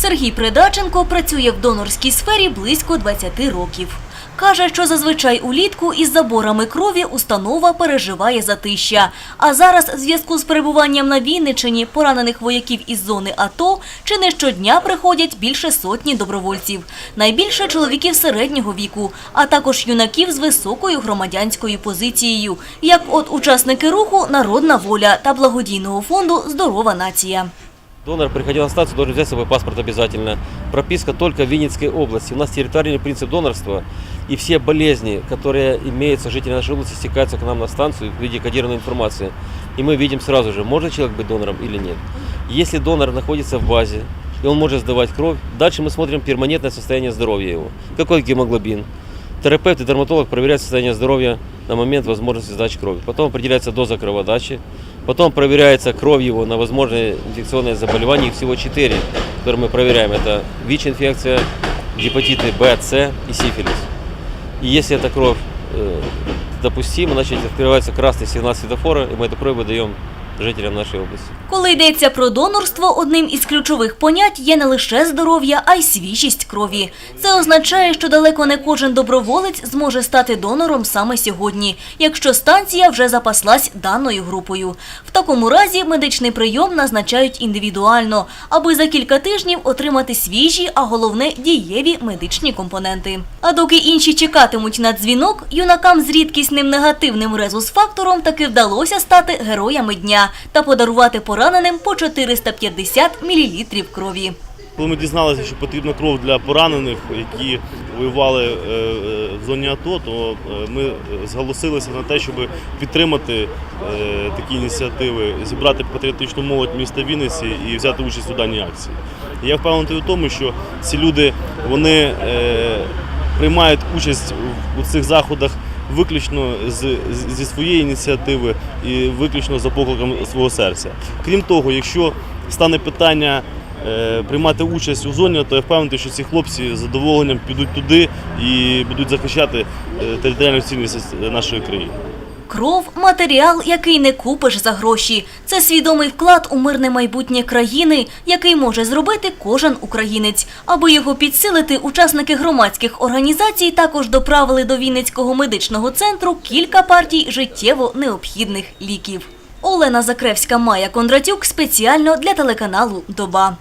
Сергій Придаченко працює в донорській сфері близько 20 років. Каже, що зазвичай улітку із заборами крові установа переживає затища. А зараз, в зв'язку з перебуванням на Вінниччині поранених вояків із зони АТО, чи не щодня приходять більше сотні добровольців. Найбільше чоловіків середнього віку, а також юнаків з високою громадянською позицією, як от учасники руху Народна воля та благодійного фонду Здорова нація. Донор, приходя на станцию, должен взять с собой паспорт обязательно. Прописка только в Винницкой области. У нас территориальный принцип донорства, и все болезни, которые имеются жители нашей области, стекаются к нам на станцию в виде кодированной информации. И мы видим сразу же, может человек быть донором или нет. Если донор находится в базе, и он может сдавать кровь, дальше мы смотрим перманентное состояние здоровья его. Какой гемоглобин. Терапевт и дерматолог проверяют состояние здоровья на момент возможности сдачи крови. Потом определяется доза кроводачи. Потом проверяется кровь его на возможные инфекционные заболевания. Их всего четыре, которые мы проверяем. Это ВИЧ-инфекция, гепатиты Б, С и сифилис. И если эта кровь э, допустима, значит открывается красный сигнал светофора, и мы эту кровь выдаем жителям нашей области. Коли йдеться про донорство, одним із ключових понять є не лише здоров'я, а й свіжість крові. Це означає, що далеко не кожен доброволець зможе стати донором саме сьогодні, якщо станція вже запаслась даною групою. В такому разі медичний прийом назначають індивідуально, аби за кілька тижнів отримати свіжі, а головне дієві медичні компоненти. А доки інші чекатимуть на дзвінок, юнакам з рідкісним негативним резус-фактором таки вдалося стати героями дня та подарувати пораненим по 450 мл крові. Коли ми дізналися, що потрібна кров для поранених, які воювали е, е, в зоні АТО, то е, ми зголосилися на те, щоб підтримати такі ініціативи, зібрати патріотичну молодь міста Вінниці і взяти участь у даній акції. Я впевнений у тому, що ці люди вони приймають участь у цих заходах виключно з, зі своєї ініціативи і виключно за покликом свого серця. Крім того, якщо стане питання е, приймати участь у зоні, то я впевнений, що ці хлопці з задоволенням підуть туди і будуть захищати е, територіальну цінність нашої країни. Кров – матеріал, який не купиш за гроші. Це свідомий вклад у мирне майбутнє країни, який може зробити кожен українець. Аби його підсилити, учасники громадських організацій також доправили до Вінницького медичного центру кілька партій життєво необхідних ліків. Олена Закревська, Майя Кондратюк спеціально для телеканалу «Доба».